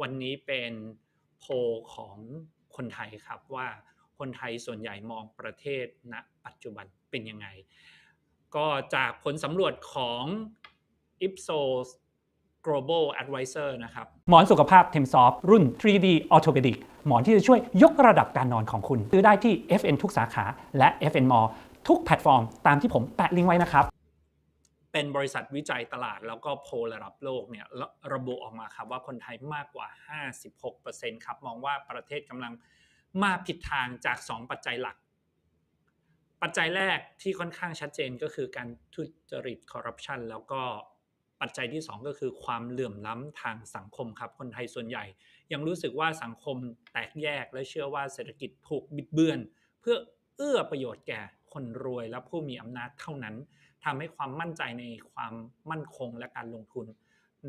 วันนี้เป็นโพลของคนไทยครับว่าคนไทยส่วนใหญ่มองประเทศณปัจจุบันเป็นยังไง ก็จากผลสำรวจของ Ipsos Global Advisor นะครับ หมอนสุขภาพ t e m s o f t รุ่น 3D Orthopedic หมอนที่จะช่วยยกระดับการนอนของคุณ ซื้อได้ที่ FN ทุกสาขาและ FN Mall ทุกแพลตฟอร์มตามที่ผมแปะลิงก์ไว้นะครับ เป็นบริษัทวิจัยตลาดแล้วก็โพลระดับโลกเนี่ยระบุออกมาครับว่าคนไทยมากกว่า 56%ครับมองว่าประเทศกำลังมาผิดทางจาก 2 ปัจจัยหลัก ปัจจัยแรกที่ค่อนข้างชัดเจนก็คือการทุจริตคอร์รัปชันแล้วก็ปัจจัยที่ 2 ก็คือความเหลื่อมล้ำทางสังคมครับคนไทยส่วนใหญ่ ยังรู้สึกว่าสังคมแตกแยกและเชื่อว่าเศรษฐกิจถูกบิดเบือน เพื่อเอื้อประโยชน์แก่ คนรวยและผู้มีอำนาจเท่านั้นทำให้ความมั่นใจในความมั่นคงและการลงทุน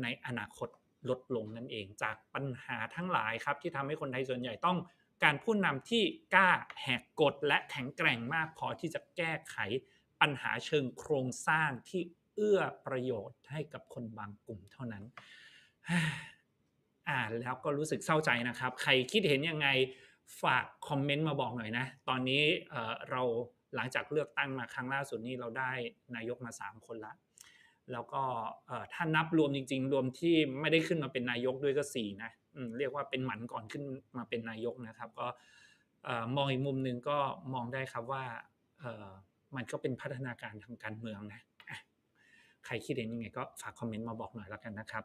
ในอนาคตลดลงนั่นเอง จากปัญหาทั้งหลายครับ ที่ทำให้คนไทยส่วนใหญ่ต้องการผู้นำที่กล้าแหกกฎและแข็งแกร่งมากพอที่จะแก้ไขปัญหาเชิงโครงสร้างที่เอื้อประโยชน์ให้กับคนบางกลุ่มเท่านั้น อ่านแล้วก็รู้สึกเศร้าใจนะครับ ใครคิดเห็นยังไง ฝากคอมเมนต์มาบอกหน่อยนะ ตอนนี้เราหลังจากเลือกตั้งมาครั้งล่าสุดนี้เราได้นายกมา 3 คนละ แล้วก็ถ้านับรวมจริง ๆ รวมที่ไม่ได้ขึ้นมาเป็นนายกด้วยก็4นะเรียกว่าเป็นหมันก่อนขึ้นมาเป็นนายกนะครับ ก็มองอีกมุมหนึ่งก็มองได้ครับว่ามันก็เป็นพัฒนาการทางการเมืองนะใครคิดเห็นยังไงก็ฝากคอมเมนต์มาบอกหน่อยแล้วกันนะครับ